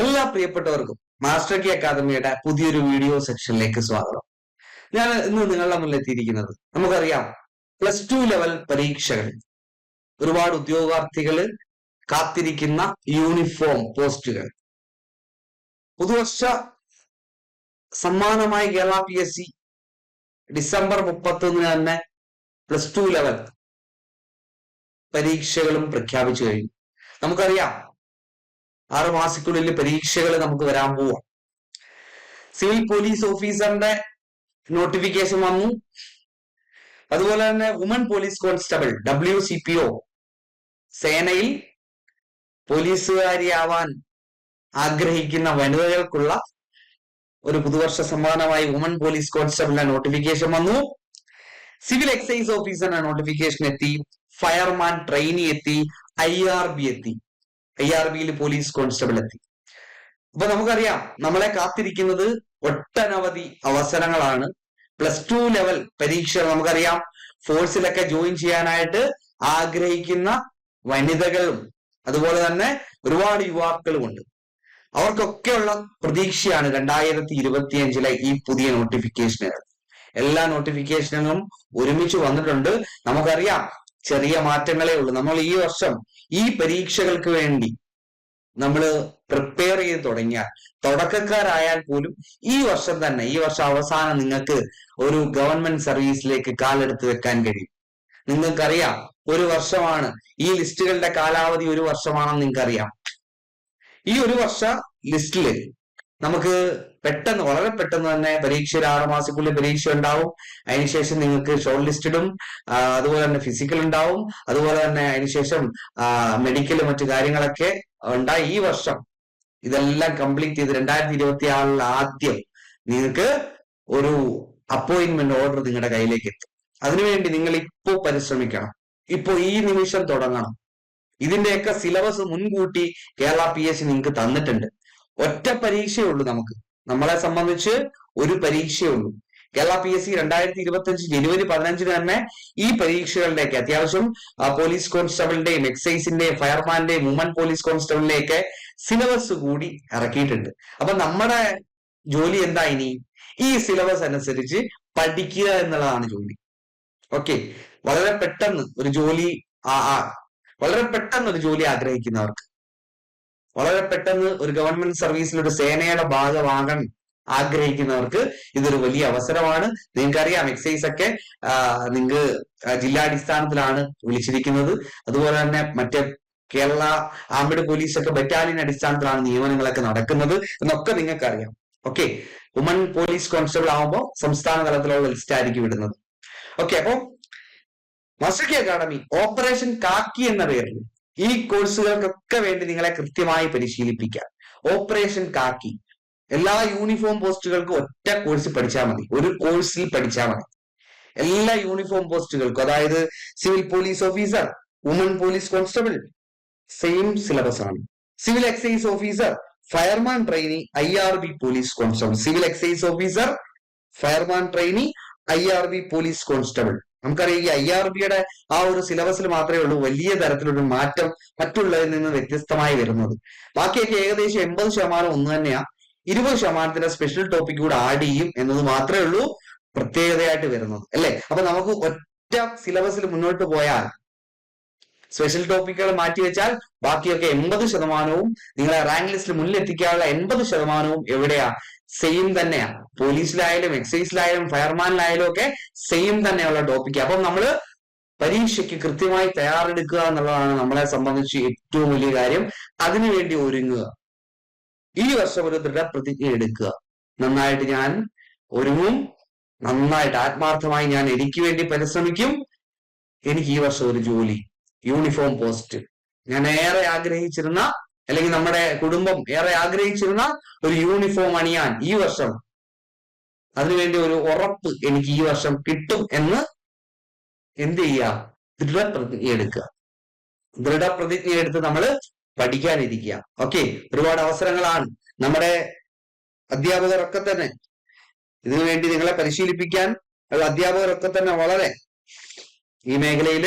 എല്ലാ പ്രിയപ്പെട്ടവർക്കും മാസ്റ്റർ കി അക്കാദമിയുടെ പുതിയൊരു വീഡിയോ സെക്ഷനിലേക്ക് സ്വാഗതം. ഞാൻ ഇന്ന് നിങ്ങളുടെ മുന്നിൽ എത്തിയിരിക്കുന്നത് നമുക്കറിയാം പ്ലസ് ടു ലെവൽ പരീക്ഷകൾ ഒരുപാട് ഉദ്യോഗാർത്ഥികൾ കാത്തിരിക്കുന്ന യൂണിഫോം പോസ്റ്റുകൾ. പുതുവർഷ സമ്മാനമായി Kerala P S C December മുപ്പത്തൊന്നിന് തന്നെ പ്ലസ് ടു ലെവൽ പരീക്ഷകളും പ്രഖ്യാപിച്ചു കഴിഞ്ഞു. നമുക്കറിയാം ആറ് മാസത്തിനുള്ളിൽ പരീക്ഷകൾ നമുക്ക് വരാൻ പോവാം. സിവിൽ പോലീസ് ഓഫീസറിന്റെ നോട്ടിഫിക്കേഷൻ വന്നു. അതുപോലെ തന്നെ woman police constable W C P O സേനയിൽ പോലീസുകാരിയാവാൻ ആഗ്രഹിക്കുന്ന വനിതകൾക്കുള്ള ഒരു പുതുവർഷ സമ്മാനമായി വുമൺ പോലീസ് കോൺസ്റ്റബിളിന്റെ നോട്ടിഫിക്കേഷൻ വന്നു. സിവിൽ എക്സൈസ് ഓഫീസറിന്റെ നോട്ടിഫിക്കേഷൻ എത്തി. ഫയർമാൻ ട്രെയിനി എത്തി. ഐ ആർ ബി എത്തി. ഐ ആർ ബിയിൽ പോലീസ് കോൺസ്റ്റബിൾ എത്തി. അപ്പൊ നമുക്കറിയാം നമ്മളെ കാത്തിരിക്കുന്നത് ഒട്ടനവധി അവസരങ്ങളാണ്. പ്ലസ് ടു ലെവൽ പരീക്ഷ നമുക്കറിയാം. ഫോഴ്സിലൊക്കെ ജോയിൻ ചെയ്യാനായിട്ട് ആഗ്രഹിക്കുന്ന വനിതകളും അതുപോലെ തന്നെ ഒരുപാട് യുവാക്കളും ഉണ്ട്. അവർക്കൊക്കെയുള്ള പ്രതീക്ഷയാണ് രണ്ടായിരത്തി ഇരുപത്തിയഞ്ചിലെ ഈ പുതിയ നോട്ടിഫിക്കേഷനുകൾ എല്ലാ നോട്ടിഫിക്കേഷനുകളും ഒരുമിച്ച് വന്നിട്ടുണ്ട്. നമുക്കറിയാം ചെറിയ മാറ്റങ്ങളേ ഉള്ളൂ. നമ്മൾ ഈ വർഷം ഈ പരീക്ഷകൾക്ക് വേണ്ടി നമ്മൾ പ്രിപ്പയർ ചെയ്ത് തുടങ്ങിയാൽ തുടക്കക്കാരായാൽ പോലും ഈ വർഷം തന്നെ ഈ വർഷം അവസാനം നിങ്ങൾക്ക് ഒരു ഗവൺമെന്റ് സർവീസിലേക്ക് കാലെടുത്ത് വെക്കാൻ കഴിയും. നിങ്ങൾക്കറിയാം ഒരു വർഷമാണ്. ഈ ലിസ്റ്റുകളുടെ കാലാവധി ഒരു വർഷമാണെന്ന് നിങ്ങൾക്കറിയാം. ഈ ഒരു വർഷ ലിസ്റ്റിൽ നമുക്ക് പെട്ടെന്ന് വളരെ പെട്ടെന്ന് തന്നെ പരീക്ഷ ഒരു ആറ് മാസത്തിനുള്ളിൽ പരീക്ഷ ഉണ്ടാവും. അതിനുശേഷം നിങ്ങൾക്ക് ഷോർട്ട് ലിസ്റ്റഡും അതുപോലെ തന്നെ ഫിസിക്കൽ ഉണ്ടാവും. അതുപോലെ തന്നെ അതിനുശേഷം മെഡിക്കലും മറ്റു കാര്യങ്ങളൊക്കെ ഉണ്ടായി. ഈ വർഷം ഇതെല്ലാം കംപ്ലീറ്റ് ചെയ്ത് രണ്ടായിരത്തി ഇരുപത്തി ആറിൽ ആദ്യം നിങ്ങൾക്ക് ഒരു അപ്പോയിന്റ്മെന്റ് ഓർഡർ നിങ്ങളുടെ കയ്യിലേക്ക് എത്തും. അതിനുവേണ്ടി നിങ്ങൾ ഇപ്പോൾ പരിശ്രമിക്കണം. ഇപ്പോ ഈ നിമിഷം തുടങ്ങണം. ഇതിന്റെയൊക്കെ സിലബസ് മുൻകൂട്ടി കേരള പി എസ് നിങ്ങൾക്ക് തന്നിട്ടുണ്ട്. ഒറ്റ പരീക്ഷയേ ഉള്ളൂ നമുക്ക്. നമ്മളെ സംബന്ധിച്ച് ഒരു പരീക്ഷയേ ഉള്ളൂ. കേരള പി എസ് സി രണ്ടായിരത്തി ഇരുപത്തി അഞ്ച് ജനുവരി പതിനഞ്ചിന് തന്നെ ഈ പരീക്ഷകളുടെയൊക്കെ അത്യാവശ്യം പോലീസ് കോൺസ്റ്റബിളിന്റെയും എക്സൈസിന്റെയും ഫയർമാന്റെയും വുമൻ പോലീസ് കോൺസ്റ്റബിളിന്റെയൊക്കെ സിലബസ് കൂടി ഇറക്കിയിട്ടുണ്ട്. അപ്പൊ നമ്മുടെ ജോലി എന്താ ഇനി? ഈ സിലബസ് അനുസരിച്ച് പഠിക്കുക എന്നുള്ളതാണ് ജോലി. ഓക്കെ വളരെ പെട്ടെന്ന് ഒരു ജോലി ആ വളരെ പെട്ടെന്ന് ഒരു ജോലി ആഗ്രഹിക്കുന്നവർക്ക് വളരെ പെട്ടെന്ന് ഒരു ഗവൺമെന്റ് സർവീസിൽ ഒരു സേനയുടെ ഭാഗമാകാൻ ആഗ്രഹിക്കുന്നവർക്ക് ഇതൊരു വലിയ അവസരമാണ്. നിങ്ങൾക്കറിയാം എക്സൈസ് ഒക്കെ നിങ്ങൾക്ക് ജില്ലാടിസ്ഥാനത്തിലാണ് വിളിച്ചിരിക്കുന്നത്. അതുപോലെ തന്നെ മറ്റേ കേരള ആംബിഡ് പോലീസ് ഒക്കെ ബറ്റാലിയൻ അടിസ്ഥാനത്തിലാണ് നിയമനങ്ങളൊക്കെ നടക്കുന്നത് എന്നൊക്കെ നിങ്ങൾക്കറിയാം. ഓക്കെ വുമൺ പോലീസ് കോൺസ്റ്റബിൾ ആവുമ്പോൾ സംസ്ഥാന തലത്തിലുള്ള ലിസ്റ്റ് ആയിരിക്കും വിടുന്നത് ഓക്കെ അപ്പോ മസക്കി അക്കാഡമി ഓപ്പറേഷൻ കാക്കി എന്ന പേരിൽ ഈ കോഴ്സുകൾക്കൊക്കെ വേണ്ടി നിങ്ങളെ കൃത്യമായി പരിശീലിപ്പിക്കാം ഓപ്പറേഷൻ കാക്കി. എല്ലാ യൂണിഫോം പോസ്റ്റുകൾക്കും ഒറ്റ കോഴ്സ് പഠിച്ചാൽ മതി. ഒരു കോഴ്സിൽ പഠിച്ചാൽ മതി. എല്ലാ യൂണിഫോം പോസ്റ്റുകൾക്കും അതായത് civil police officer woman police constable same syllabus ആണ്. Civil excise officer fireman trainee I R B police constable civil excise officer fireman trainee I R B police constable നമുക്കറിയാം ഈ ഐ ആർ ബിയുടെ ആ ഒരു സിലബസിൽ മാത്രമേ ഉള്ളൂ വലിയ തരത്തിലൊരു മാറ്റം മറ്റുള്ളതിൽ നിന്ന് വ്യത്യസ്തമായി വരുന്നത്. ബാക്കിയൊക്കെ ഏകദേശം എൺപത് ശതമാനം ഒന്ന് തന്നെയാ. ഇരുപത് ശതമാനത്തിന്റെ സ്പെഷ്യൽ ടോപ്പിക് കൂടെ ആഡ് ചെയ്യും എന്നത് മാത്രമേ ഉള്ളൂ പ്രത്യേകതയായിട്ട് വരുന്നത്. അല്ലേ? അപ്പൊ നമുക്ക് ഒറ്റ സിലബസിൽ മുന്നോട്ട് പോയാൽ സ്പെഷ്യൽ ടോപ്പിക്കുകൾ മാറ്റിവെച്ചാൽ ബാക്കിയൊക്കെ എൺപത് ശതമാനവും നിങ്ങളെ റാങ്ക് ലിസ്റ്റിൽ മുന്നിലെത്തിക്കാനുള്ള എൺപത് ശതമാനവും എവിടെയാ? സെയിം തന്നെയാ. പോലീസിലായാലും എക്സൈസിലായാലും ഫയർമാനിലായാലും ഒക്കെ സെയിം തന്നെയുള്ള ടോപ്പിക് അപ്പം നമ്മൾ പരീക്ഷയ്ക്ക് കൃത്യമായി തയ്യാറെടുക്കുക എന്നുള്ളതാണ് നമ്മളെ സംബന്ധിച്ച് ഏറ്റവും വലിയ കാര്യം. അതിനുവേണ്ടി ഒരുങ്ങുക. ഈ വർഷം ഒരു ദൃഢപ്രതിജ്ഞ എടുക്കുക. നന്നായിട്ട് ഞാൻ ഒരുങ്ങും. നന്നായിട്ട് ആത്മാർത്ഥമായി ഞാൻ എനിക്ക് വേണ്ടി പരിശ്രമിക്കും. എനിക്ക് ഈ വർഷം ഒരു ജോലി. യൂണിഫോം പോസ്റ്റ് ഞാൻ ഏറെ ആഗ്രഹിച്ചിരുന്ന അല്ലെങ്കിൽ നമ്മുടെ കുടുംബം ഏറെ ആഗ്രഹിച്ചിരുന്ന ഒരു യൂണിഫോം അണിയാൻ ഈ വർഷം അതിനുവേണ്ടി ഒരു ഉറപ്പ് എനിക്ക് ഈ വർഷം കിട്ടും എന്ന് എന്ത് ചെയ്യുക? ദൃഢപ്രതിജ്ഞ എടുക്കുക ദൃഢപ്രതിജ്ഞ എടുത്ത് നമ്മൾ പഠിക്കാനിരിക്കുക. ഓക്കെ ഒരുപാട് അവസരങ്ങളാണ് നമ്മുടെ അധ്യാപകരൊക്കെ തന്നെ. ഇതിനു വേണ്ടി നിങ്ങളെ പരിശീലിപ്പിക്കാൻ അധ്യാപകരൊക്കെ തന്നെ വളരെ ഈ മേഖലയിൽ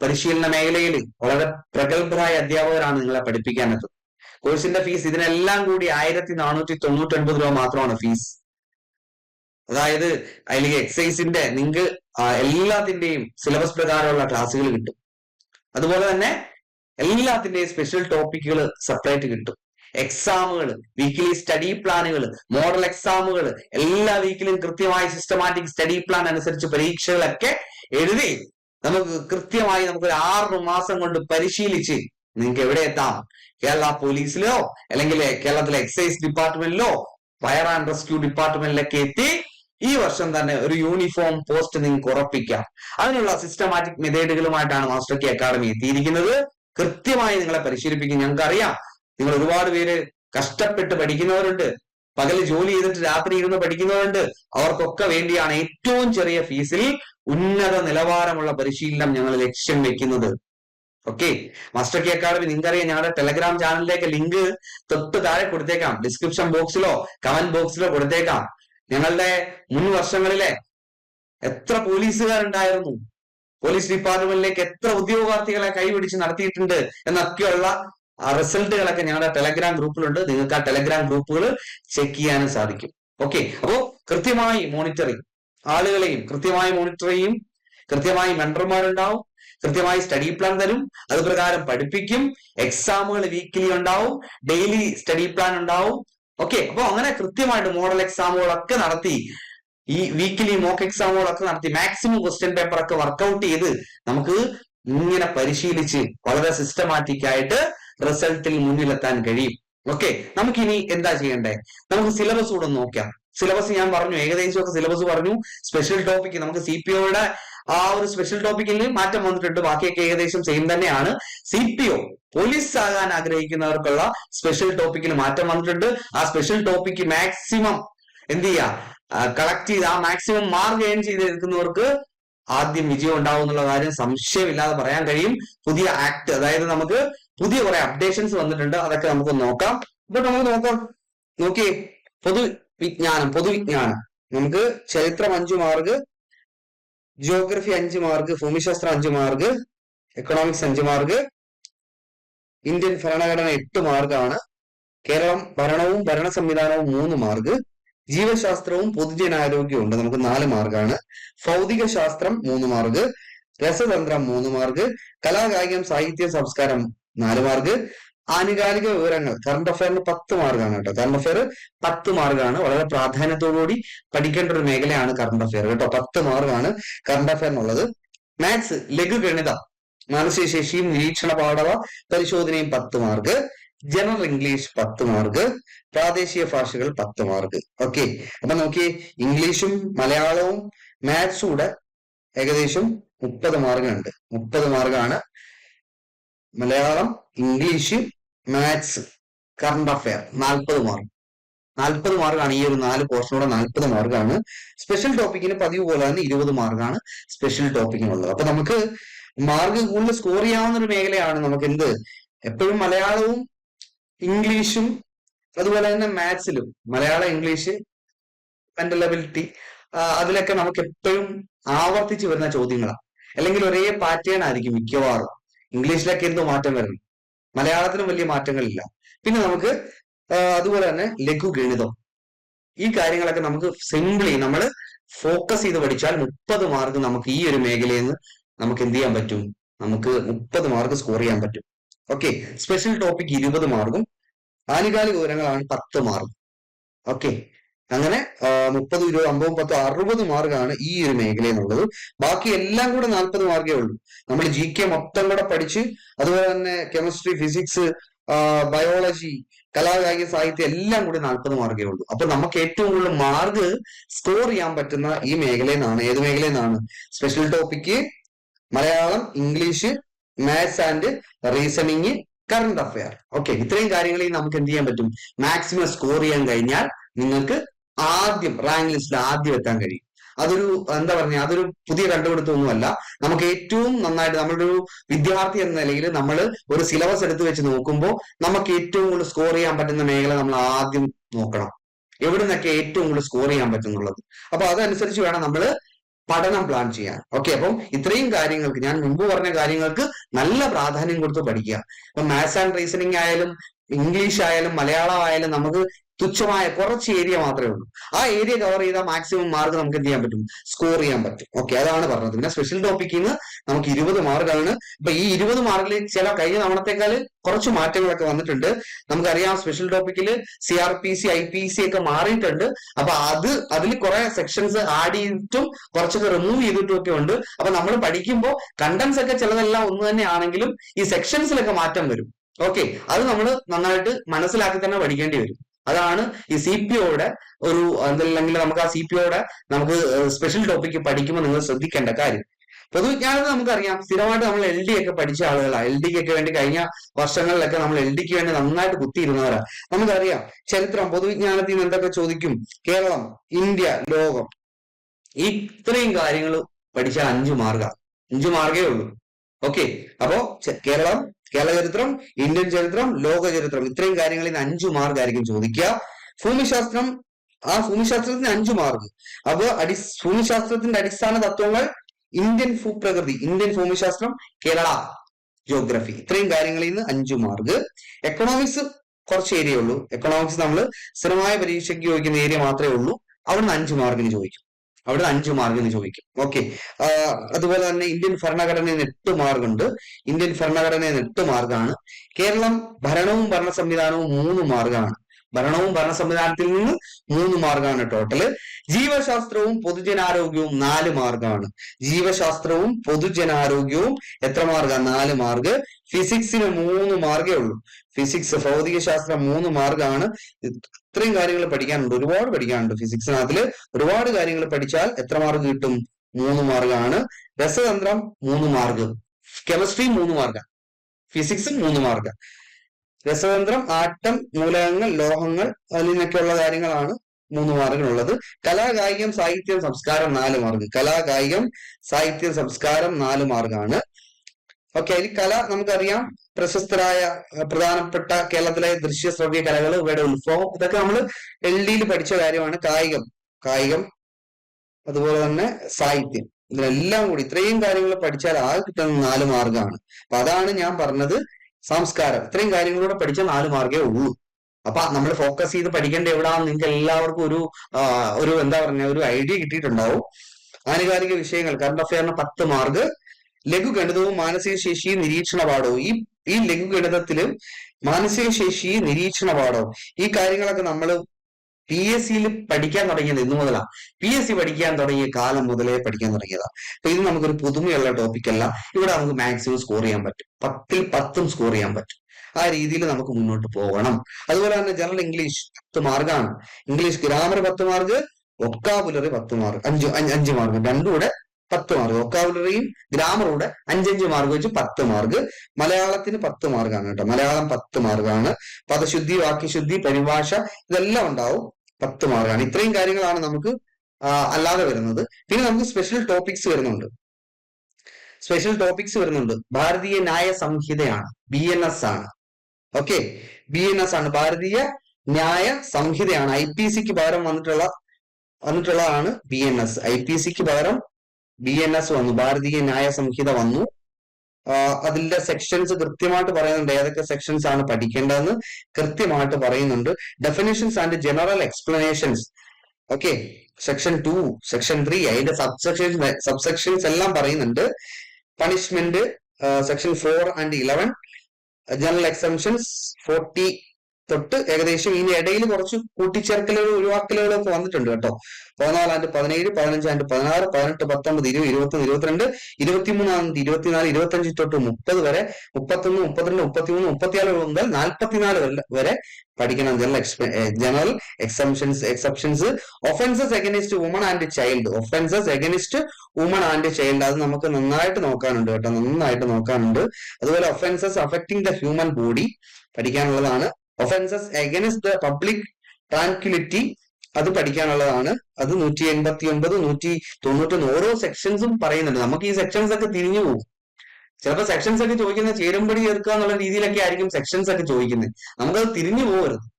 പരിശീലന മേഖലയിൽ വളരെ പ്രഗത്ഭരായ അധ്യാപകരാണ് നിങ്ങളെ പഠിപ്പിക്കാനെത്തുന്നത് കോഴ്സിന്റെ ഫീസ് ഇതിനെല്ലാം കൂടി ആയിരത്തി നാനൂറ്റി തൊണ്ണൂറ്റി ഒൻപത് രൂപ മാത്രമാണ് ഫീസ് അതായത് അല്ലെങ്കിൽ എക്സൈസിന്റെ നിങ്ങൾക്ക് എല്ലാത്തിന്റെയും സിലബസ് പ്രകാരമുള്ള ക്ലാസ്സുകൾ കിട്ടും. അതുപോലെ തന്നെ എല്ലാത്തിന്റെയും സ്പെഷ്യൽ ടോപ്പിക്കുകൾ സെപ്പറേറ്റ് കിട്ടും. എക്സാമുകൾ വീക്കിലി സ്റ്റഡി പ്ലാനുകൾ മോഡൽ എക്സാമുകൾ എല്ലാ വീക്കിലും കൃത്യമായി സിസ്റ്റമാറ്റിക് സ്റ്റഡി പ്ലാൻ അനുസരിച്ച് പരീക്ഷകളൊക്കെ എഴുതി നമുക്ക് കൃത്യമായി നമുക്ക് ഒരു ആറ് മാസം കൊണ്ട് പരിശീലിച്ച് നിങ്ങൾക്ക് എവിടെ എത്താം? കേരള പോലീസിലോ അല്ലെങ്കിൽ കേരളത്തിലെ എക്സൈസ് ഡിപ്പാർട്ട്മെന്റിലോ ഫയർ ആൻഡ് റെസ്ക്യൂ ഡിപ്പാർട്ട്മെന്റിലൊക്കെ എത്തി ഈ വർഷം തന്നെ ഒരു യൂണിഫോം പോസ്റ്റ് നിങ്ങൾക്ക് ഉറപ്പിക്കാം. അതിനുള്ള സിസ്റ്റമാറ്റിക് മെത്തേഡുകളുമായിട്ടാണ് മാസ്റ്റർ കെ അക്കാഡമി എത്തിയിരിക്കുന്നത്. കൃത്യമായി നിങ്ങളെ പരിശീലിപ്പിക്കും ഞങ്ങൾക്കറിയാം. നിങ്ങൾ ഒരുപാട് പേര് കഷ്ടപ്പെട്ട് പഠിക്കുന്നവരുണ്ട്. പകൽ ജോലി ചെയ്തിട്ട് രാത്രി ഇരുന്ന് പഠിക്കുന്നവരുണ്ട്. അവർക്കൊക്കെ വേണ്ടിയാണ് ഏറ്റവും ചെറിയ ഫീസിൽ ഉന്നത നിലവാരമുള്ള പരിശീലനം ഞങ്ങൾ ലക്ഷ്യം വെക്കുന്നത്. ഓക്കെ മാസ്റ്റർ കെ അക്കാഡമി നിങ്ങൾക്കറിയാം ഞങ്ങളുടെ ടെലഗ്രാം ചാനലിലേക്ക് ലിങ്ക് തൊട്ട് താഴെ കൊടുത്തേക്കാം. ഡിസ്ക്രിപ്ഷൻ ബോക്സിലോ കമന്റ് ബോക്സിലോ കൊടുത്തേക്കാം. ഞങ്ങളുടെ മുൻ വർഷങ്ങളിലെ എത്ര പോലീസുകാരുണ്ടായിരുന്നു? പോലീസ് ഡിപ്പാർട്ട്മെന്റിലേക്ക് എത്ര ഉദ്യോഗാർത്ഥികളെ കൈപിടിച്ച് നടത്തിയിട്ടുണ്ട് എന്നൊക്കെയുള്ള റിസൾട്ടുകളൊക്കെ ഞങ്ങളുടെ ടെലഗ്രാം ഗ്രൂപ്പിലുണ്ട് നിങ്ങൾക്ക് ആ ടെലഗ്രാം ഗ്രൂപ്പുകൾ ചെക്ക് ചെയ്യാനും സാധിക്കും. ഓക്കെ അപ്പോ കൃത്യമായി മോണിറ്ററിങ് ആളുകളെയും കൃത്യമായി മോണിറ്റർ ചെയ്യും കൃത്യമായി മെന്റർമാരുണ്ടാവും കൃത്യമായി സ്റ്റഡി പ്ലാൻ തരും. അത് പ്രകാരം പഠിപ്പിക്കും. എക്സാമുകൾ വീക്കിലി ഉണ്ടാവും ഡെയിലി സ്റ്റഡി പ്ലാൻ ഉണ്ടാവും. ഓക്കെ അപ്പൊ അങ്ങനെ കൃത്യമായിട്ട് മോഡൽ എക്സാമുകളൊക്കെ നടത്തി ഈ വീക്കിലി മോക്ക് എക്സാമുകളൊക്കെ നടത്തി മാക്സിമം ക്വസ്റ്റ്യൻ പേപ്പർ ഒക്കെ വർക്കൗട്ട് ചെയ്ത് നമുക്ക് ഇങ്ങനെ പരിശീലിച്ച് വളരെ സിസ്റ്റമാറ്റിക് ആയിട്ട് റിസൾട്ടിൽ മുന്നിലെത്താൻ കഴിയും. ഓക്കെ നമുക്കിനി എന്താ ചെയ്യണ്ടേ? നമുക്ക് സിലബസ് കൂടെ നോക്കാം. സിലബസ് ഞാൻ പറഞ്ഞു ഏകദേശം ഒക്കെ സിലബസ് പറഞ്ഞു. സ്പെഷ്യൽ ടോപ്പിക് നമുക്ക് സി പി ഒയുടെ ആ ഒരു സ്പെഷ്യൽ ടോപ്പിക്കിൽ മാറ്റം വന്നിട്ടുണ്ട്. ബാക്കിയൊക്കെ ഏകദേശം സെയിം തന്നെയാണ്. സി പി ഒ പോലീസ് ആകാൻ ആഗ്രഹിക്കുന്നവർക്കുള്ള സ്പെഷ്യൽ ടോപ്പിക്കിൽ മാറ്റം വന്നിട്ടുണ്ട്. ആ സ്പെഷ്യൽ ടോപ്പിക്ക് മാക്സിമം എന്ത് ചെയ്യാ? കളക്ട് ചെയ്ത് ആ മാക്സിമം മാർക്ക് ഏൺ ചെയ്തെടുക്കുന്നവർക്ക് ആദ്യം വിജയം ഉണ്ടാവും എന്നുള്ള കാര്യം സംശയമില്ലാതെ പറയാൻ കഴിയും. പുതിയ ആക്ട് അതായത് നമുക്ക് പുതിയ കുറെ അപ്ഡേഷൻസ് വന്നിട്ടുണ്ട്. അതൊക്കെ നമുക്ക് നോക്കാം. ഇപ്പൊ നമുക്ക് നോക്കാം. നോക്കി നോക്കിയേ പൊതുവിജ്ഞാനം പൊതുവിജ്ഞാനം. നമുക്ക് ചരിത്രം അഞ്ചു മാർക്ക് ജിയോഗ്രഫി അഞ്ച് മാർക്ക് ഭൂമിശാസ്ത്രം അഞ്ച് മാർക്ക് എക്കണോമിക്സ് അഞ്ച് മാർക്ക് ഇന്ത്യൻ ഭരണഘടന എട്ട് മാർക്കാണ്. കേരളം ഭരണവും ഭരണ സംവിധാനവും മൂന്ന് മാർക്ക് ജീവശാസ്ത്രവും പൊതുജനാരോഗ്യവും ഉണ്ട് നമുക്ക് നാല് മാർക്കാണ്. ഭൗതിക ശാസ്ത്രം മൂന്ന് മാർക്ക് രസതന്ത്രം മൂന്ന് മാർക്ക് കലാകായികം സാഹിത്യ സംസ്കാരം നാല് മാർക്ക് ആനുകാലിക വിവരങ്ങൾ. കറണ്ട് അഫയറിന് പത്ത് മാർക്കാണ് കേട്ടോ. കറണ്ട് അഫയർ പത്ത് മാർക്കാണ് വളരെ പ്രാധാന്യത്തോടുകൂടി പഠിക്കേണ്ട ഒരു മേഖലയാണ് കറണ്ട് അഫയർ കേട്ടോ. പത്ത് മാർക്കാണ് കറണ്ട് അഫയറിനുള്ളത് മാത്സ് ലഘുഗണിതം മാനസികശേഷിയും നിരീക്ഷണ പാഠവ പരിശോധനയും പത്ത് മാർക്ക്. ജനറൽ ഇംഗ്ലീഷ് പത്ത് മാർക്ക്. പ്രാദേശിക ഭാഷകൾ പത്ത് മാർക്ക്. ഓക്കെ അപ്പൊ നോക്കിയേ ഇംഗ്ലീഷും മലയാളവും മാത്സും കൂടെ ഏകദേശം മുപ്പത് മാർഗമുണ്ട് മുപ്പത് മാർക്കാണ് Malayalam English maths current affair നാൽപ്പത് മാർക്ക് നാൽപ്പത് മാർക്കാണ് ഈ ഒരു നാല് പോർഷനോടെ നാൽപ്പത് മാർക്കാണ് സ്പെഷ്യൽ ടോപ്പിക്കിന് പതിവ് പോലെ തന്നെ ഇരുപത് മാർക്കാണ് സ്പെഷ്യൽ ടോപ്പിക്കിനുള്ളത് അപ്പൊ നമുക്ക് മാർക്ക് കൂടുതൽ സ്കോർ ചെയ്യാവുന്ന ഒരു മേഖലയാണ് നമുക്ക് എന്ത് എപ്പോഴും മലയാളവും ഇംഗ്ലീഷും അതുപോലെ തന്നെ മാത്സിലും മലയാളം ഇംഗ്ലീഷ് മെന്റൽ അതിലൊക്കെ നമുക്ക് എപ്പോഴും ആവർത്തിച്ചു വരുന്ന ചോദ്യങ്ങളാണ് അല്ലെങ്കിൽ ഒരേ പാറ്റേൺ ആയിരിക്കും മിക്കവാറും. ഇംഗ്ലീഷിലൊക്കെ എന്തോ മാറ്റം വരണം മലയാളത്തിനും വലിയ മാറ്റങ്ങളില്ല. പിന്നെ നമുക്ക് അതുപോലെ തന്നെ ലഘു ഗണിതം ഈ കാര്യങ്ങളൊക്കെ നമുക്ക് സിംപിളി നമ്മൾ ഫോക്കസ് ചെയ്ത് പഠിച്ചാൽ മുപ്പത് മാർക്ക് നമുക്ക് ഈ ഒരു മേഖലയിൽ നിന്ന് നമുക്ക് എന്ത് ചെയ്യാൻ പറ്റും? നമുക്ക് മുപ്പത് മാർക്ക് സ്കോർ ചെയ്യാൻ പറ്റും. ഓക്കെ സ്പെഷ്യൽ ടോപ്പിക് ഇരുപത് മാർക്കും ആനുകാലിക വിവരങ്ങളാണ് പത്ത് മാർക്ക് ഓക്കെ അങ്ങനെ മുപ്പത് ഇരുപത് അമ്പതും പത്ത് അറുപത് മാർക്കാണ് ഈ ഒരു മേഖല എന്നുള്ളത് ബാക്കി എല്ലാം കൂടെ നാൽപ്പത് മാർക്കേ ഉള്ളൂ. നമ്മൾ ജി കെ മൊത്തം കൂടെ പഠിച്ച് അതുപോലെ തന്നെ കെമിസ്ട്രി ഫിസിക്സ് ബയോളജി കലാകായിക സാഹിത്യം എല്ലാം കൂടി നാൽപ്പത് മാർക്കേ ഉള്ളൂ. അപ്പൊ നമുക്ക് ഏറ്റവും കൂടുതൽ മാർക്ക് സ്കോർ ചെയ്യാൻ പറ്റുന്ന ഈ മേഖലയിൽ നിന്നാണ്. ഏത് മേഖലയിൽ special topic Malayalam English maths and reasoning current affair okay ഇത്രയും കാര്യങ്ങളിൽ നമുക്ക് എന്ത് ചെയ്യാൻ പറ്റും? മാക്സിമം സ്കോർ ചെയ്യാൻ കഴിഞ്ഞാൽ നിങ്ങൾക്ക് ആദ്യം റാങ്ക് ലിസ്റ്റിൽ ആദ്യം എത്താൻ കഴിയും. അതൊരു എന്താ പറഞ്ഞ അതൊരു പുതിയ കണ്ടുപിടുത്തമൊന്നുമല്ല. നമുക്ക് ഏറ്റവും നന്നായിട്ട് നമ്മളൊരു വിദ്യാർത്ഥി എന്ന നിലയിൽ നമ്മൾ ഒരു സിലബസ് എടുത്തു വെച്ച് നോക്കുമ്പോൾ നമുക്ക് ഏറ്റവും കൂടുതൽ സ്കോർ ചെയ്യാൻ പറ്റുന്ന മേഖല നമ്മൾ ആദ്യം നോക്കണം. എവിടെ നിന്നൊക്കെ ഏറ്റവും കൂടുതൽ സ്കോർ ചെയ്യാൻ പറ്റുന്നുള്ളത്. അപ്പൊ അതനുസരിച്ച് വേണം നമ്മൾ പഠനം പ്ലാൻ ചെയ്യാൻ. ഓക്കെ അപ്പം ഇത്രയും കാര്യങ്ങൾക്ക് ഞാൻ മുമ്പ് പറഞ്ഞ കാര്യങ്ങൾക്ക് നല്ല പ്രാധാന്യം കൊടുത്ത് പഠിക്കുക. ഇപ്പൊ മാത്സ് ആൻഡ് റീസണിങ് ആയാലും ഇംഗ്ലീഷ് ആയാലും മലയാളം ആയാലും നമുക്ക് തുച്ഛമായ കുറച്ച് ഏരിയ മാത്രമേ ഉള്ളൂ. ആ ഏരിയ കവർ ചെയ്താൽ മാക്സിമം മാർക്ക് നമുക്ക് എന്ത് ചെയ്യാൻ പറ്റും? സ്കോർ ചെയ്യാൻ പറ്റും. ഓക്കെ അതാണ് പറഞ്ഞത്. പിന്നെ സ്പെഷ്യൽ ടോപ്പിക്കിൽ നിന്ന് നമുക്ക് ഇരുപത് മാർക്കാണ് ഇപ്പൊ ഈ ഇരുപത് മാർക്കിൽ ചില കഴിഞ്ഞ തവണത്തേക്കാൾ കുറച്ച് മാറ്റങ്ങളൊക്കെ വന്നിട്ടുണ്ട്. നമുക്കറിയാം സ്പെഷ്യൽ ടോപ്പിക്കിൽ C R P C I P C ഒക്കെ മാറിയിട്ടുണ്ട്. അപ്പൊ അത് അതിൽ കുറെ സെക്ഷൻസ് ആഡ് ചെയ്തിട്ടും കുറച്ചൊക്കെ റിമൂവ് ചെയ്തിട്ടും ഒക്കെ ഉണ്ട്. അപ്പൊ നമ്മൾ പഠിക്കുമ്പോൾ കണ്ടന്റ്സ് ഒക്കെ ചിലതെല്ലാം ഒന്ന് തന്നെയാണെങ്കിലും ഈ സെക്ഷൻസിലൊക്കെ മാറ്റം വരും. ഓക്കെ അത് നമ്മൾ നന്നായിട്ട് മനസ്സിലാക്കി തന്നെ പഠിക്കേണ്ടി വരും. അതാണ് ഈ സി പി ഒയുടെ ഒരു എന്തല്ലെങ്കിൽ നമുക്ക് ആ സി പി ഒയുടെ നമുക്ക് സ്പെഷ്യൽ ടോപ്പിക്ക് പഠിക്കുമ്പോൾ നിങ്ങൾ ശ്രദ്ധിക്കേണ്ട കാര്യം. പൊതുവിജ്ഞാനം നമുക്കറിയാം. സ്ഥിരമായിട്ട് നമ്മൾ എൽ ഡി ഒക്കെ പഠിച്ച ആളുകളാണ് എൽ ഡിക്ക് ഒക്കെ വേണ്ടി കഴിഞ്ഞ വർഷങ്ങളിലൊക്കെ നമ്മൾ എൽ ഡിക്ക് വേണ്ടി നന്നായിട്ട് കുത്തിയിരുന്നവരാണ് നമുക്കറിയാം. ചരിത്രം പൊതുവിജ്ഞാനത്തിൽ നിന്ന് എന്തൊക്കെ ചോദിക്കും? കേരളം ഇന്ത്യ ലോകം. ഇത്രയും കാര്യങ്ങൾ പഠിച്ചാൽ അഞ്ചു മാർഗ. അഞ്ചു മാർഗേ ഉള്ളൂ. ഓക്കെ. അപ്പോ കേരളം കേരള ചരിത്രം ഇന്ത്യൻ ചരിത്രം ലോക ചരിത്രം. ഇത്രയും കാര്യങ്ങളിൽ നിന്ന് അഞ്ചു മാർക്ക് ആയിരിക്കും ചോദിക്കുക. ഭൂമിശാസ്ത്രം ആ ഭൂമിശാസ്ത്രത്തിന് അഞ്ചു മാർക്ക് അപ്പൊ അടി ഭൂമിശാസ്ത്രത്തിന്റെ അടിസ്ഥാന തത്വങ്ങൾ ഇന്ത്യൻ ഭൂപ്രകൃതി ഇന്ത്യൻ ഭൂമിശാസ്ത്രം കേരള ജോഗ്രഫി ഇത്രയും കാര്യങ്ങളിൽ നിന്ന് അഞ്ചു മാർക്ക് എക്കണോമിക്സ് കുറച്ച് ഏരിയ ഉള്ളൂ. എക്കണോമിക്സ് നമ്മൾ സ്ഥിരമായ പരീക്ഷയ്ക്ക് ചോദിക്കുന്ന ഏരിയ മാത്രമേ ഉള്ളൂ. അവിടുന്ന് അഞ്ചു മാർക്കിന് ചോദിക്കും. അവിടുന്ന് അഞ്ചു എന്ന് ചോദിക്കും. ഓക്കെ അതുപോലെ തന്നെ ഇന്ത്യൻ ഭരണഘടനയിൽ എട്ട് മാർക്കുണ്ട് ഇന്ത്യൻ ഭരണഘടനയിൽ എട്ട് മാർക്കാണ് കേരളം ഭരണവും ഭരണ സംവിധാനവും മൂന്ന് മാർക്കാണ് ഭരണവും ഭരണ സംവിധാനത്തിൽ നിന്ന് മൂന്ന് മാർഗമാണ് ടോട്ടൽ ജീവശാസ്ത്രവും പൊതുജനാരോഗ്യവും നാല് മാർഗമാണ് ജീവശാസ്ത്രവും പൊതുജനാരോഗ്യവും എത്ര മാർഗ നാല് മാർഗ് ഫിസിക്സിന് മൂന്ന് മാർഗേ ഉള്ളൂ. ഫിസിക്സ് ഭൗതിക ശാസ്ത്രം മൂന്ന് മാർക്കാണ് ഇത്രയും കാര്യങ്ങൾ പഠിക്കാനുണ്ട്. ഒരുപാട് പഠിക്കാനുണ്ട് ഫിസിക്സിനകത്തിൽ ഒരുപാട് കാര്യങ്ങൾ പഠിച്ചാൽ എത്ര മാർക്ക് കിട്ടും? മൂന്ന് മാർക്കാണ് രസതന്ത്രം മൂന്ന് മാർക്ക് കെമിസ്ട്രി മൂന്ന് മാർക്കാണ് ഫിസിക്സ് മൂന്ന് മാർക്ക് രസതന്ത്രം ആറ്റം മൂലകങ്ങൾ ലോഹങ്ങൾ അതിനൊക്കെയുള്ള കാര്യങ്ങളാണ് മൂന്ന് മാർക്കിനുള്ളത് കലാകായികം സാഹിത്യം സംസ്കാരം നാല് മാർക്ക് കലാകായികം സാഹിത്യം സംസ്കാരം നാല് മാർക്കാണ് ഓക്കെ അതിൽ കല നമുക്കറിയാം. പ്രശസ്തരായ പ്രധാനപ്പെട്ട കേരളത്തിലെ ദൃശ്യ ശ്രവ്യ കലകൾ ഇവയുടെ ഉത്ഭവം. ഇതൊക്കെ നമ്മൾ എൽ ഡിയിൽ പഠിച്ച കാര്യമാണ് കായികം. കായികം അതുപോലെ തന്നെ സാഹിത്യം. ഇതിനെല്ലാം കൂടി ഇത്രയും കാര്യങ്ങൾ പഠിച്ചാൽ ആകെ കിട്ടുന്ന നാല് മാർഗമാണ് അപ്പൊ അതാണ് ഞാൻ പറഞ്ഞത് സംസ്കാരം. ഇത്രയും കാര്യങ്ങളൂടെ പഠിച്ച നാല് മാർഗേ ഉള്ളൂ. അപ്പൊ നമ്മൾ ഫോക്കസ് ചെയ്ത് പഠിക്കേണ്ട എവിടാന്ന് നിങ്ങൾക്ക് എല്ലാവർക്കും ഒരു ഒരു എന്താ പറഞ്ഞ ഒരു ഐഡിയ കിട്ടിയിട്ടുണ്ടാവും. ആനുകാലിക വിഷയങ്ങൾ കറണ്ട് അഫയറിന് പത്ത് മാർക്ക് ലഘുഗണിതവും മാനസിക ശേഷിയും നിരീക്ഷണ പാഠവും ഈ ഈ ലഘുഗണിതത്തിലും മാനസിക ശേഷി നിരീക്ഷണ പാഠവും ഈ കാര്യങ്ങളൊക്കെ നമ്മൾ പി എസ് സിയിൽ പഠിക്കാൻ തുടങ്ങിയത് ഇന്നു മുതലാ. പി എസ് സി പഠിക്കാൻ തുടങ്ങിയ കാലം മുതലേ പഠിക്കാൻ തുടങ്ങിയതാ. അപ്പൊ ഇത് നമുക്കൊരു പുതുമയുള്ള ടോപ്പിക് അല്ല. ഇവിടെ നമുക്ക് മാക്സിമം സ്കോർ ചെയ്യാൻ പറ്റും. പത്തിൽ പത്തും സ്കോർ ചെയ്യാൻ പറ്റും. ആ രീതിയിൽ നമുക്ക് മുന്നോട്ട് പോകണം. അതുപോലെ തന്നെ ജനറൽ ഇംഗ്ലീഷ് പത്ത് മാർക്കാണ് ഇംഗ്ലീഷ് ഗ്രാമർ പത്ത് മാർക്ക് ഒക്കാബുലറി പത്ത് മാർക്ക് അഞ്ച് അഞ്ച് മാർക്ക് രണ്ടും കൂടെ പത്ത് മാർക്ക് വൊക്കാബുലറിയും ഗ്രാമറും കൂടെ അഞ്ചഞ്ച് മാർക്ക് വെച്ച് പത്ത് മാർക്ക് മലയാളത്തിന് പത്ത് മാർക്കാണ് കേട്ടോ. മലയാളം പത്ത് മാർക്കാണ് പദശുദ്ധി വാക്യശുദ്ധി പരിഭാഷ ഇതെല്ലാം ഉണ്ടാവും. പത്ത് മാർക്കാണ് ഇത്രയും കാര്യങ്ങളാണ് നമുക്ക് അല്ലാതെ വരുന്നത്. പിന്നെ നമുക്ക് സ്പെഷ്യൽ ടോപ്പിക്സ് വരുന്നുണ്ട്. സ്പെഷ്യൽ ടോപ്പിക്സ് വരുന്നുണ്ട്. ഭാരതീയ ന്യായ സംഹിതയാണ്. ബി എൻ എസ് ആണ്. ഓക്കെ ബി എൻ എസ് ആണ്. ഭാരതീയ ന്യായ സംഹിതയാണ്. ഐ പി സിക്ക് പകരം വന്നിട്ടുള്ള വന്നിട്ടുള്ളതാണ് B N S I P സിക്ക് പകരം ബി എൻ എസ് വന്നു ഭാരതീയ ന്യായ സംഹിത വന്നു. അതിന്റെ സെക്ഷൻസ് കൃത്യമായിട്ട് പറയുന്നുണ്ട് ഏതൊക്കെ സെക്ഷൻസ് ആണ് പഠിക്കേണ്ടതെന്ന് കൃത്യമായിട്ട് പറയുന്നുണ്ട്. Definitions and general explanations okay section two section three അതിന്റെ സബ്സെക്ഷൻസ് സബ്സെക്ഷൻസ് എല്ലാം പറയുന്നുണ്ട്. Punishment section four and eleven general exemptions forty തൊട്ട് ഏകദേശം ഇനി ഇടയിൽ കുറച്ച് കൂട്ടിച്ചേർക്കലുകൾ ഒഴിവാക്കലുകളൊക്കെ വന്നിട്ടുണ്ട് കേട്ടോ. പതിനാല് ആൻഡ് പതിനേഴ് പതിനഞ്ച് ആൻഡ് പതിനാറ് പതിനെട്ട് പത്തൊമ്പത് ഇരുപത് ഇരുപത്തൊന്ന് ഇരുപത്തിരണ്ട് ഇരുപത്തിമൂന്നാം ഇരുപത്തിനാല് ഇരുപത്തഞ്ച് തൊട്ട് മുപ്പത് വരെ മുപ്പത്തൊന്ന് മുപ്പത്തിരണ്ട് മുപ്പത്തിമൂന്ന് മുപ്പത്തിനാല് മുതൽ നാൽപ്പത്തിനാല് വരെ- വരെ പഠിക്കണം. General എക്സ്പെ general exemptions exceptions offences against woman and child offences against woman and child അത് നമുക്ക് നന്നായിട്ട് നോക്കാനുണ്ട് കേട്ടോ. നന്നായിട്ട് നോക്കാനുണ്ട്. അതുപോലെ offences affecting the human body പഠിക്കാനുള്ളതാണ്. Offences against the public tranquility അത് പഠിക്കാനുള്ളതാണ്. അത് നൂറ്റി എൺപത്തി ഒൻപത് നൂറ്റി തൊണ്ണൂറ്റൊന്ന് ഓരോ സെക്ഷൻസും പറയുന്നുണ്ട്. നമുക്ക് ഈ സെക്ഷൻസ് ഒക്കെ തിരിഞ്ഞു പോകും ചിലപ്പോൾ സെക്ഷൻസ് ഒക്കെ ചോദിക്കുന്ന ചേരുംപടി ചേർക്കുക എന്നുള്ള രീതിയിലൊക്കെ ആയിരിക്കും സെക്ഷൻസ് ഒക്കെ ചോദിക്കുന്നത്. നമുക്കത് തിരിഞ്ഞു പോകരുത്.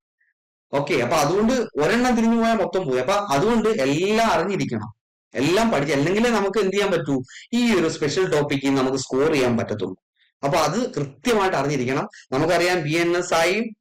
ഓക്കെ അപ്പൊ അതുകൊണ്ട് ഒരെണ്ണം തിരിഞ്ഞു പോയാൽ മൊത്തം പോയി. അപ്പൊ അതുകൊണ്ട് എല്ലാം അറിഞ്ഞിരിക്കണം. എല്ലാം പഠിച്ച് അല്ലെങ്കിൽ നമുക്ക് എന്ത് ചെയ്യാൻ പറ്റൂ? ഈ ഒരു സ്പെഷ്യൽ ടോപ്പിക്ക് നമുക്ക് സ്കോർ ചെയ്യാൻ പറ്റത്തുള്ളൂ. അപ്പൊ അത് കൃത്യമായിട്ട് അറിഞ്ഞിരിക്കണം. നമുക്കറിയാം ബി എൻ എസ് ആയി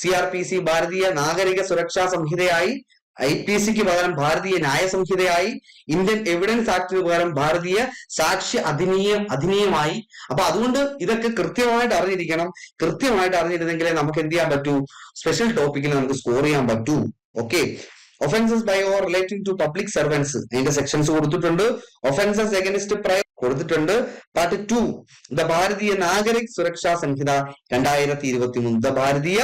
C R P C Bharatiya Nagarik Suraksha സംഹിതയായി I P സിക്ക് പകരം ഭാരതീയ ന്യായ സംഹിതയായി ഇന്ത്യൻ എവിഡൻസ് ആക്ടിന് പകരം ഭാരതീയ സാക്ഷ്യ അധിനിയം അധിനിയമായി. അപ്പൊ അതുകൊണ്ട് ഇതൊക്കെ കൃത്യമായിട്ട് അറിഞ്ഞിരിക്കണം. കൃത്യമായിട്ട് അറിഞ്ഞിരുന്നെങ്കിലേ നമുക്ക് എന്ത് ചെയ്യാൻ പറ്റൂ? സ്പെഷ്യൽ ടോപ്പിക്കിൽ നമുക്ക് സ്കോർ ചെയ്യാൻ പറ്റൂ. Okay offences by or relating to public servants അതിന്റെ സെക്ഷൻസ് കൊടുത്തിട്ടുണ്ട്. ഒഫൻസസ് എഗനിസ്റ്റ് പ്രയർ കൊടുത്തിട്ടുണ്ട്. Part two the Bharatiya Nagarik Suraksha സംഹിത രണ്ടായിരത്തി ഇരുപത്തി മൂന്ന് ദ ഭാരതീയ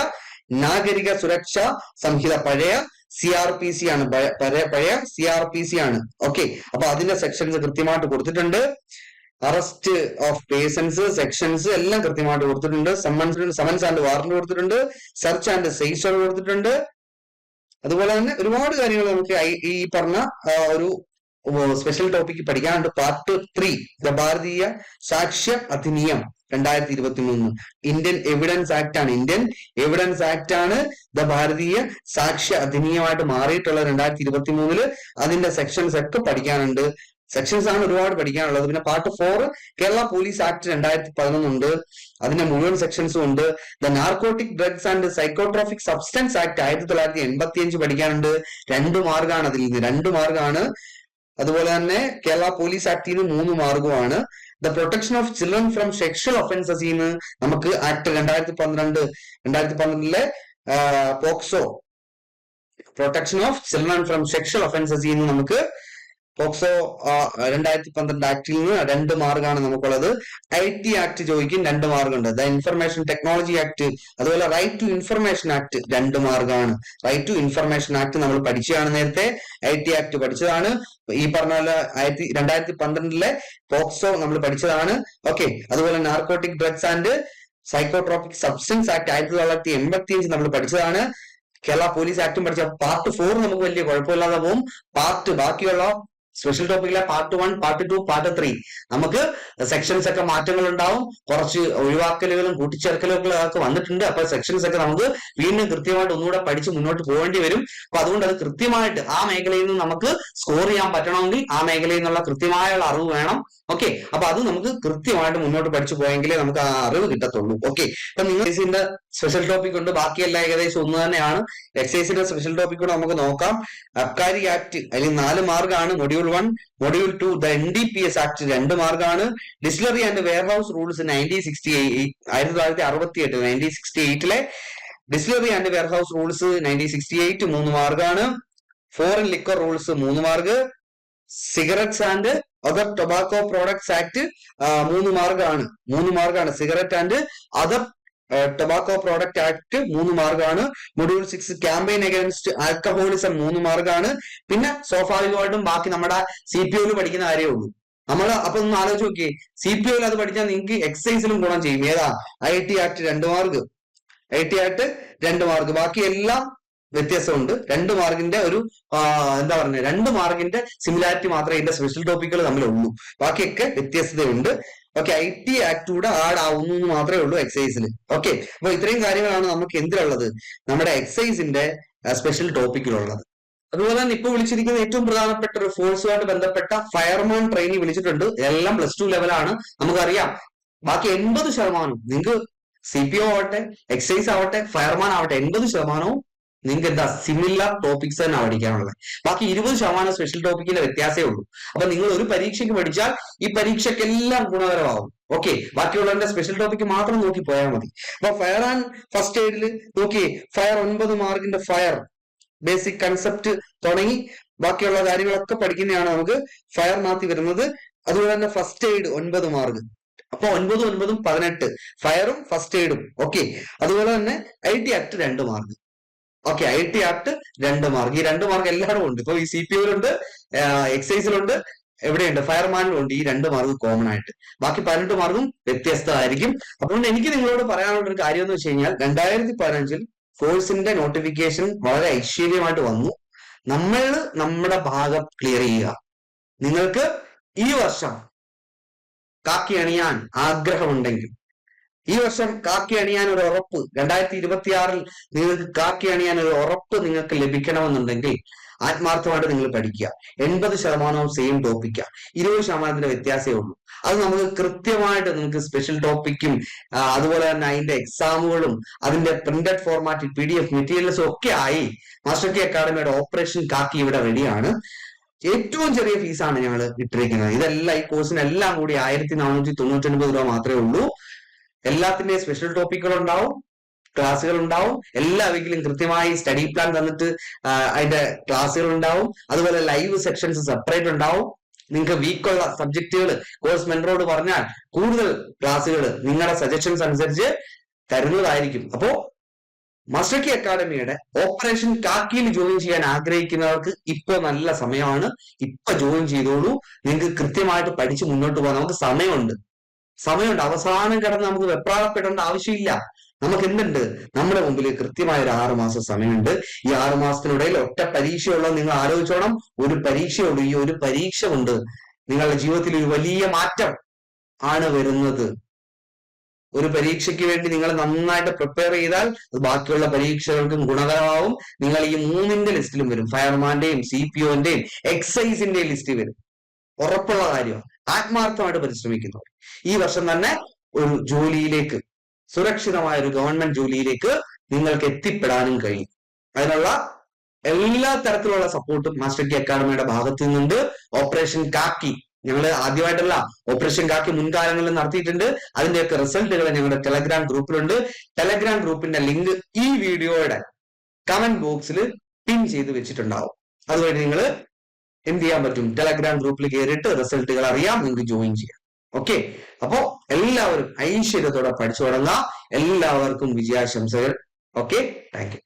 നാഗരിക സുരക്ഷാ സംഹിത പഴയ സി ആർ പി സി ആണ്. പഴയ- സി ആർ പി സി ആണ്. ഓക്കെ അപ്പൊ അതിന്റെ സെക്ഷൻസ് കൃത്യമായിട്ട് കൊടുത്തിട്ടുണ്ട്. അറസ്റ്റ് ഓഫ് പേഴ്സൺസ് സെക്ഷൻസ് എല്ലാം കൃത്യമായിട്ട് കൊടുത്തിട്ടുണ്ട്. സമ്മൻസ് സമൻസ് ആൻഡ് വാറന്റ് കൊടുത്തിട്ടുണ്ട്. സെർച്ച് ആൻഡ് സെയ്സർ കൊടുത്തിട്ടുണ്ട്. അതുപോലെ തന്നെ ഒരുപാട് കാര്യങ്ങൾ നമുക്ക് ഈ പറഞ്ഞ ഒരു സ്പെഷ്യൽ ടോപ്പിക്ക് പഠിക്കാനുണ്ട്. Part three Bharatiya Sakshya Adhiniyam. രണ്ടായിരത്തി ഇരുപത്തി മൂന്ന് ഇന്ത്യൻ എവിഡൻസ് ആക്ട് ആണ്. ഇന്ത്യൻ എവിഡൻസ് ആക്ട് ആണ് ദ ഭാരതീയ സാക്ഷ്യ അധിനിയമായിട്ട് മാറിയിട്ടുള്ള രണ്ടായിരത്തി ഇരുപത്തി മൂന്നിൽ അതിന്റെ സെക്ഷൻസ് ഒക്കെ പഠിക്കാനുണ്ട്. സെക്ഷൻസ് ആണ് ഒരുപാട് പഠിക്കാനുള്ളത്. പിന്നെ part four Kerala police act രണ്ടായിരത്തി പതിനൊന്നുണ്ട് അതിന്റെ മുഴുവൻ സെക്ഷൻസും ഉണ്ട്. The narcotic drugs and psychotropic substance act ആയിരത്തി തൊള്ളായിരത്തി എൺപത്തി അഞ്ച് പഠിക്കാനുണ്ട്. രണ്ട് മാർഗാണ് അതിൽ നിന്ന്. രണ്ട് മാർഗാണ്. അതുപോലെ തന്നെ കേരള പോലീസ് ആക്ടിൽ നിന്ന് മൂന്ന് മാർഗമാണ്. The protection of children from sexual offences ഇന്ന് നമുക്ക് ആക്ട് രണ്ടായിരത്തി പന്ത്രണ്ട് രണ്ടായിരത്തി പന്ത്രണ്ടിലെ POCSO. Protection of children from sexual offences ഇന്ന് നമുക്ക് പോക്സോ രണ്ടായിരത്തി പന്ത്രണ്ട് ആക്ടിൽ നിന്ന് രണ്ട് മാർഗാണ് നമുക്കുള്ളത്. ഐ ടി ആക്ട് ചോദിക്കും രണ്ട് മാർഗമുണ്ട് ദ ഇൻഫർമേഷൻ ടെക്നോളജി ആക്ട് അതുപോലെ റൈറ്റ് ടു ഇൻഫർമേഷൻ ആക്ട് രണ്ട് മാർഗമാണ് റൈറ്റ് ടു ഇൻഫർമേഷൻ ആക്ട് നമ്മൾ പഠിച്ചതാണ് നേരത്തെ. ഐ ടി ആക്ട് പഠിച്ചതാണ്. ഈ പറഞ്ഞ പോലെ ആയിരത്തി രണ്ടായിരത്തി പന്ത്രണ്ടിലെ പോക്സോ നമ്മൾ പഠിച്ചതാണ്. ഓക്കെ അതുപോലെ narcotic drugs and psychotropic substance act ആയിരത്തി തൊള്ളായിരത്തി എൺപത്തി അഞ്ച് നമ്മൾ പഠിച്ചതാണ്. കേരള പോലീസ് ആക്ടും പഠിച്ച പാർട്ട് ഫോർ നമുക്ക് വലിയ കുഴപ്പമില്ലാതെ പോകും. പാർട്ട് ബാക്കിയുള്ള special ടോപ്പിക്കിലെ part one part two part three നമുക്ക് സെക്ഷൻസ് ഒക്കെ മാറ്റങ്ങൾ ഉണ്ടാവും കുറച്ച് ഒഴിവാക്കലുകളും കൂട്ടിച്ചേർക്കലുകളും ഒക്കെ വന്നിട്ടുണ്ട്. അപ്പൊ സെക്ഷൻസ് ഒക്കെ നമുക്ക് വീണ്ടും കൃത്യമായിട്ട് ഒന്നുകൂടെ പഠിച്ച് മുന്നോട്ട് പോകേണ്ടി വരും. അപ്പൊ അതുകൊണ്ട് അത് കൃത്യമായിട്ട് ആ മേഖലയിൽ നിന്ന് നമുക്ക് സ്കോർ ചെയ്യാൻ പറ്റണമെങ്കിൽ ആ മേഖലയിൽ നിന്നുള്ള കൃത്യമായുള്ള അറിവ് വേണം. ഓക്കെ അപ്പൊ അത് നമുക്ക് കൃത്യമായിട്ട് മുന്നോട്ട് പഠിച്ചു പോയെങ്കിലേ നമുക്ക് ആ അറിവ് കിട്ടത്തുള്ളൂ. ഓക്കെ അപ്പൊ നിങ്ങൾ സ്പെഷ്യൽ ടോപ്പിക് ഉണ്ട്. ബാക്കിയെല്ലാം ഏകദേശം ഒന്ന് തന്നെയാണ്. എക്സൈസിന്റെ സ്പെഷ്യൽ ടോപ്പിക് കൂടെ നമുക്ക് നോക്കാം. അബ്കാരി ആക്ട് അതിൽ നാല് മാർഗാണ് module one module two the N D P S act രണ്ട് മാർഗാണ്. Distillery and warehouse rules nineteen sixty ആയിരത്തി തൊള്ളായിരത്തി അറുപത്തി എട്ട് nineteen sixty എയ്റ്റിലെ and warehouse rules nineteen sixty eight മൂന്ന് മാർഗാണ്. ഫോറിൻ ലിക്വർ റൂൾസ് മൂന്ന് mark cigarettes and other tobacco products act മൂന്ന് മാർഗാണ്. മൂന്ന് മാർഗാണ്. Cigarette and other tobacco product act മൂന്ന് മാർഗാണ്. Module six campaign against alcoholism മൂന്ന് മാർഗാണ്. പിന്നെ സ്വാഭാവികമായിട്ടും ബാക്കി നമ്മുടെ സി പി ഒയിൽ പഠിക്കുന്ന കാര്യമേ ഉള്ളൂ. നമ്മൾ അപ്പൊ ഒന്ന് ആലോചിച്ച് നോക്കിയേ. സി പി ഒയിൽ അത് പഠിച്ചാൽ നിങ്ങൾക്ക് എക്സൈസിലും ഗുണം ചെയ്യും. ഏതാ? ഐ ടി ആക്ട് രണ്ട് മാർക്ക്. ഐ ടി ആക്ട് രണ്ട് മാർക്ക്. ബാക്കി എല്ലാം വ്യത്യാസമുണ്ട്. രണ്ട് മാർക്കിന്റെ ഒരു എന്താ പറയുക രണ്ട് മാർക്കിന്റെ സിമിലാരിറ്റി മാത്രമേ ഇതിന്റെ സ്പെഷ്യൽ ടോപ്പിക്കുകൾ തമ്മിലുള്ളൂ. ബാക്കിയൊക്കെ വ്യത്യസ്തതയുണ്ട് ഓക്കെ ഐ ടി ആക്ട് കൂടെ ആഡ് ആവുന്നു എന്ന് മാത്രമേ ഉള്ളൂ എക്സൈസിൽ ഓക്കെ അപ്പൊ ഇത്രയും കാര്യങ്ങളാണ് നമുക്ക് എന്തിലുള്ളത്? നമ്മുടെ എക്സൈസിന്റെ സ്പെഷ്യൽ ടോപ്പിക്കിലുള്ളത് അതുപോലെ തന്നെ ഇപ്പൊ വിളിച്ചിരിക്കുന്ന ഏറ്റവും പ്രധാനപ്പെട്ട ഒരു ഫോഴ്സുമായിട്ട് ബന്ധപ്പെട്ട ഫയർമാൻ ട്രെയിനി വിളിച്ചിട്ടുണ്ട്. എല്ലാം പ്ലസ് ടു ലെവലാണ് നമുക്കറിയാം. ബാക്കി എൺപത് ശതമാനം നിങ്ങൾക്ക് സി പി ഒ ആവട്ടെ എക്സൈസ് ആവട്ടെ ഫയർമാൻ ആവട്ടെ എൺപത് ശതമാനവും നിങ്ങൾക്ക് എന്താ സിമിലർ ടോപ്പിക്സ് തന്നെ പഠിക്കാനുള്ളത്. ബാക്കി ഇരുപത് ശതമാനം സ്പെഷ്യൽ ടോപ്പിക്കിന്റെ വ്യത്യാസമേ ഉള്ളൂ. അപ്പൊ നിങ്ങൾ ഒരു പരീക്ഷയ്ക്ക് പഠിച്ചാൽ ഈ പരീക്ഷയ്ക്കെല്ലാം ഗുണകരമാവും ഓക്കെ ബാക്കിയുള്ളവരുടെ സ്പെഷ്യൽ ടോപ്പിക്ക് മാത്രം നോക്കി പോയാൽ മതി. അപ്പൊ ഫയർ ആൻഡ് ഫസ്റ്റ് എയ്ഡിൽ നോക്കി ഫയർ ഒൻപത് മാർക്കിന്റെ ഫയർ ബേസിക് കൺസെപ്റ്റ് തുടങ്ങി. ബാക്കിയുള്ള കാര്യങ്ങളൊക്കെ പഠിക്കുന്നതാണ് നമുക്ക് ഫയർ ഫയറിനകത്ത് വരുന്നത്. അതുപോലെ തന്നെ ഫസ്റ്റ് എയ്ഡ് ഒൻപത് മാർക്ക് അപ്പൊ ഒൻപതും ഒൻപതും പതിനെട്ട്. ഫയറും ഫസ്റ്റ് എയ്ഡും ഓക്കെ അതുപോലെ തന്നെ ഐ ടി ആക്ട് രണ്ട് mark okay I T act രണ്ട് മാർക്ക് ഈ രണ്ട് മാർക്ക് എല്ലായിടും ഉണ്ട്. ഇപ്പൊ ഈ സി പി ഒയിലുണ്ട് എക്സൈസിലുണ്ട് എവിടെയുണ്ട്? ഫയർമാനിലും ഉണ്ട് ഈ രണ്ട് മാർക്ക് കോമൺ ആയിട്ട്. ബാക്കി പതിനെട്ട് മാർക്കും വ്യത്യസ്തമായിരിക്കും. അതുകൊണ്ട് എനിക്ക് നിങ്ങളോട് പറയാനുള്ള ഒരു കാര്യം എന്ന് വെച്ച് കഴിഞ്ഞാൽ രണ്ടായിരത്തി പതിനഞ്ചിൽ കോഴ്സിന്റെ നോട്ടിഫിക്കേഷൻ വളരെ ഐശ്വര്യമായിട്ട് വന്നു. നമ്മൾ നമ്മുടെ ഭാഗം ക്ലിയർ ചെയ്യുക. നിങ്ങൾക്ക് ഈ വർഷം കാക്കി അണിയാൻ ആഗ്രഹമുണ്ടെങ്കിൽ ഈ വർഷം കാക്കി അണിയാൻ ഒരു ഉറപ്പ് രണ്ടായിരത്തി ഇരുപത്തിയാറിൽ നിങ്ങൾക്ക് കാക്കി അണിയാൻ ഒരു ഉറപ്പ് നിങ്ങൾക്ക് ലഭിക്കണമെന്നുണ്ടെങ്കിൽ ആത്മാർത്ഥമായിട്ട് നിങ്ങൾ പഠിക്കുക. എൺപത് ശതമാനവും സെയിം ടോപ്പിക്കാ ഇരുപത് ശതമാനത്തിന്റെ വ്യത്യാസമേ ഉള്ളൂ. അത് നമുക്ക് കൃത്യമായിട്ട് നിങ്ങൾക്ക് സ്പെഷ്യൽ ടോപ്പിക്കും അതുപോലെ തന്നെ അതിന്റെ എക്സാമുകളും അതിന്റെ പ്രിന്റഡ് ഫോർമാറ്റിൽ പി ഡി എഫ് മെറ്റീരിയൽസും ഒക്കെ ആയി മാസ്റ്റർ കെ അക്കാഡമിയുടെ ഓപ്പറേഷൻ കാക്കി ഇവിടെ റെഡിയാണ് ഏറ്റവും ചെറിയ ഫീസാണ് ഞങ്ങൾ ഇട്ടിരിക്കുന്നത്. ഇതെല്ലാം ഈ കോഴ്സിനെല്ലാം കൂടി ആയിരത്തി നാനൂറ്റി തൊണ്ണൂറ്റി ഒൻപത് രൂപ മാത്രമേ ഉള്ളൂ. എല്ലാത്തിന്റെയും സ്പെഷ്യൽ ടോപ്പിക്കുകൾ ഉണ്ടാവും ക്ലാസ്സുകൾ ഉണ്ടാവും എല്ലാ കൃത്യമായി സ്റ്റഡി പ്ലാൻ തന്നിട്ട് അതിന്റെ ക്ലാസ്സുകൾ ഉണ്ടാവും അതുപോലെ ലൈവ് സെക്ഷൻസ് സെപ്പറേറ്റ് ഉണ്ടാവും. നിങ്ങൾക്ക് വീക്കുള്ള സബ്ജക്റ്റുകൾ കോഴ്സ് മെൻറോട് പറഞ്ഞാൽ കൂടുതൽ ക്ലാസ്സുകൾ നിങ്ങളുടെ സജഷൻസ് അനുസരിച്ച് തരുന്നതായിരിക്കും. അപ്പോ മസ്റ്റക്കി അക്കാഡമിയുടെ ഓപ്പറേഷൻ കാക്കിയിൽ ജോയിൻ ചെയ്യാൻ ആഗ്രഹിക്കുന്നവർക്ക് ഇപ്പൊ നല്ല സമയമാണ്. ഇപ്പൊ ജോയിൻ ചെയ്തോളൂ. നിങ്ങൾക്ക് കൃത്യമായിട്ട് പഠിച്ച് മുന്നോട്ട് പോകാൻ നമുക്ക് സമയമുണ്ട്. സമയമുണ്ട്. അവസാനം കിടന്ന് നമുക്ക് വെപ്രാളപ്പെടേണ്ട ആവശ്യമില്ല. നമുക്ക് എന്തുണ്ട് നമ്മുടെ മുമ്പിൽ കൃത്യമായ ഒരു ആറു മാസം സമയമുണ്ട്. ഈ ആറു മാസത്തിനിടയിൽ ഒറ്റ പരീക്ഷയുള്ള നിങ്ങൾ ആലോചിച്ചോണം. ഒരു പരീക്ഷയുള്ളൂ. ഈ ഒരു പരീക്ഷ കൊണ്ട് നിങ്ങളുടെ ജീവിതത്തിൽ ഒരു വലിയ മാറ്റം ആണ് വരുന്നത്. ഒരു പരീക്ഷയ്ക്ക് വേണ്ടി നിങ്ങൾ നന്നായിട്ട് പ്രിപ്പയർ ചെയ്താൽ ബാക്കിയുള്ള പരീക്ഷകൾക്കും ഗുണകരമാവും. നിങ്ങൾ ഈ മൂന്നിന്റെ ലിസ്റ്റിലും വരും. ഫയർമാന്റെയും സി പി ഒന്റെയും എക്സൈസിന്റെയും ലിസ്റ്റിൽ വരും. ഉറപ്പുള്ള കാര്യമാണ് ആത്മാർത്ഥമായിട്ട് പരിശ്രമിക്കുന്നവർ ഈ വർഷം തന്നെ ഒരു ജോലിയിലേക്ക് സുരക്ഷിതമായ ഒരു ഗവൺമെന്റ് ജോലിയിലേക്ക് നിങ്ങൾക്ക് എത്തിപ്പെടാനും കഴിയും. അതിനുള്ള എല്ലാ തരത്തിലുള്ള സപ്പോർട്ടും മാസ്റ്റർ കി അക്കാഡമിയുടെ ഭാഗത്തു നിന്നുണ്ട്. ഓപ്പറേഷൻ കാക്കി ഞങ്ങൾ ആദ്യമായിട്ടല്ല ഓപ്പറേഷൻ കാക്കി മുൻകാലങ്ങളിൽ നടത്തിയിട്ടുണ്ട്. അതിന്റെയൊക്കെ റിസൾട്ടുകൾ ഞങ്ങളുടെ ടെലഗ്രാം ഗ്രൂപ്പിലുണ്ട്. ടെലഗ്രാം ഗ്രൂപ്പിന്റെ ലിങ്ക് ഈ വീഡിയോയുടെ കമന്റ് ബോക്സിൽ പിൻ ചെയ്ത് വെച്ചിട്ടുണ്ടാവും. അതുവഴി നിങ്ങൾ എന്ത് ചെയ്യാൻ പറ്റും? ടെലഗ്രാം ഗ്രൂപ്പിൽ കയറിയിട്ട് റിസൾട്ടുകൾ അറിയാം നിങ്ങൾക്ക് ജോയിൻ ചെയ്യാം. ഓക്കെ അപ്പോ എല്ലാവരും ഐശ്വര്യത്തോടെ പഠിച്ചു തുടങ്ങാം. എല്ലാവർക്കും വിജയാശംസകൾ. Okay thank you